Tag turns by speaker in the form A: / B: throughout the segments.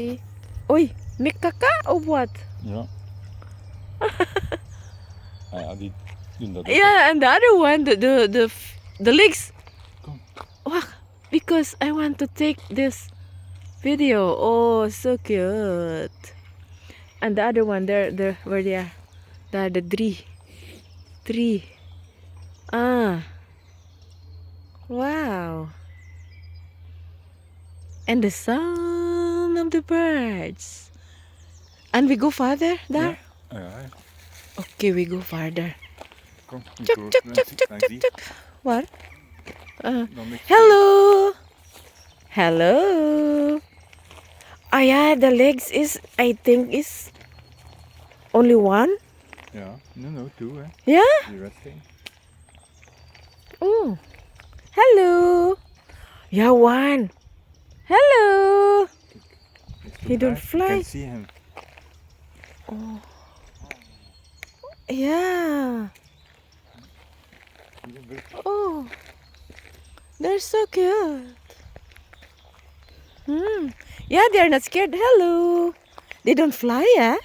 A: See? Uy, may kaka or what?
B: Ah ja, die doen dat ook.
A: Yeah, and the other one, the the the, the legs.
B: Kom.
A: Wah, because I want to take this video. Oh, so cute. And the other one, there, there, where they are, the the three, three. Ah, wow. And the sound the birds. And we go farther there.
B: Ah ja, ja.
A: Okay, we go farther.
B: Ik
A: Chuk,
B: hoor
A: chuk, chuk, chuk, chuk, chuk. What? Uh, hello. Hello. Oh yeah, the legs is I think is only one.
B: Yeah. no, no, two hè.
A: Yeah. Oh. Hello. Yeah, one. Hello. He don't
B: high. You
A: fly.
B: can see him. Oh.
A: Yeah. Oh. They're so cute. Hmm. Yeah, they're not scared. Hello. They don't fly, yeah?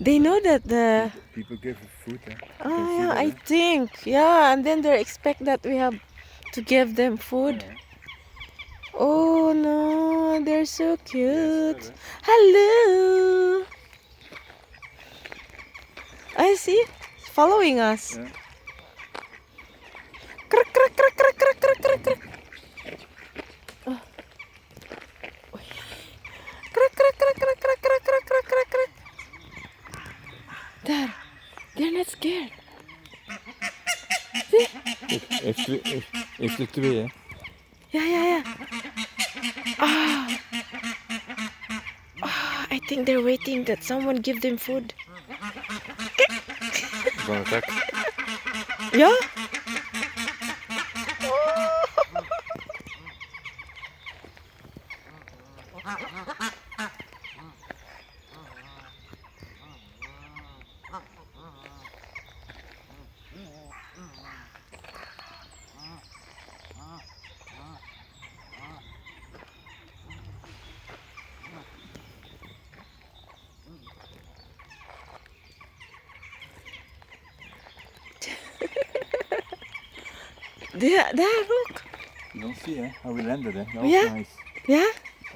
A: They know that the
B: People give food.
A: Oh yeah, I
B: eh?
A: think. Yeah, and then they expect that we have to give them food.
B: Ja.
A: Oh no, they're so cute. Hello. I see. Following us.
B: Ja.
A: Kruk, kruk, kruk, kruk, kruk, kruk, kruk, kruk. Oh. Kruk, kruk, kruk, kruk, kruk, kruk, kruk, kruk, kruk, kruk. Daar. They're not scared. See?
B: Heeft twee- heeft- heeft er.
A: Yeah, yeah, yeah. Ah. Ah, I think they're waiting that someone give them food.
B: Van het hek.
A: Yeah? There, there, look.
B: You don't see hè. How we landed hè. That was
A: Ja.
B: nice.
A: Yeah?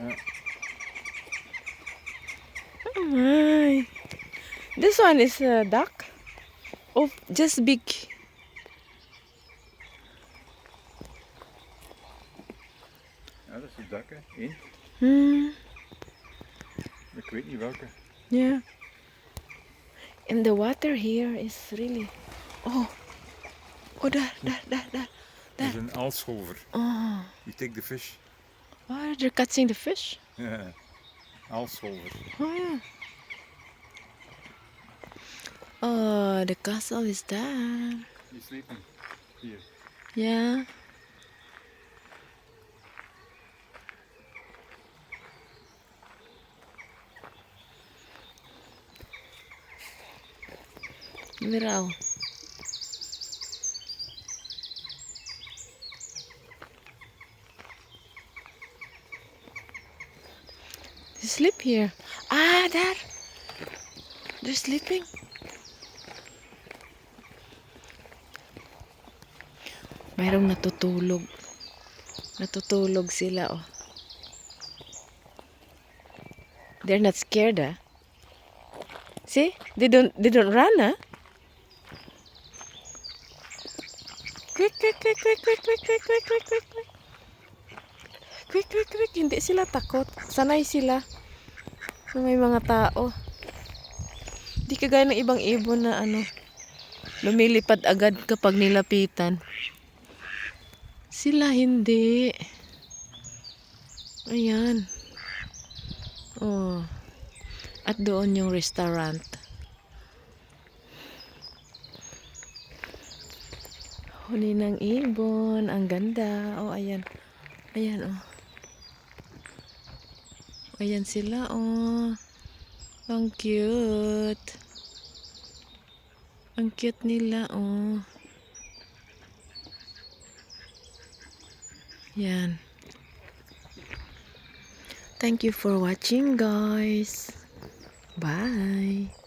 B: Yeah.
A: Oh my. This one is uh, a duck. Oh, just big.
B: Ja, dat is het dak hè. Eén.
A: Hmm.
B: Ik weet niet welke.
A: Yeah. And the water here is really. Oh. Oh, daar, daar, daar, daar.
B: Is een aalscholver.
A: Oh.
B: You take the fish.
A: Oh, they're catching the fish.
B: Ja. Aalscholver.
A: Oh, yeah. Oh, the castle is there.
B: He's sleeping. Hier.
A: Yeah. Miraw. They sleep here. Ah, there. They're sleeping. Mayroong natutulog. Natutulog sila, oh. They're not scared, ah. See? They don't they don't run, ah. Quick, quick, quick, quick, quick, quick, quick, quick, quick, quick, quick. Quick, quick, quick. Hindi sila takot. Sanay sila. Na may mga tao. Di kagaya ng ibang ibon na ano, lumilipad agad kapag nilapitan. Sila hindi. Ayan. Oh. At doon yung restaurant. Huli ng ibon. Ang ganda. Oh, ayan. Ayan, oh. Ayan sila, oh. Ang cute. Ang cute nila, oh. Yan. Thank you for watching guys. Bye.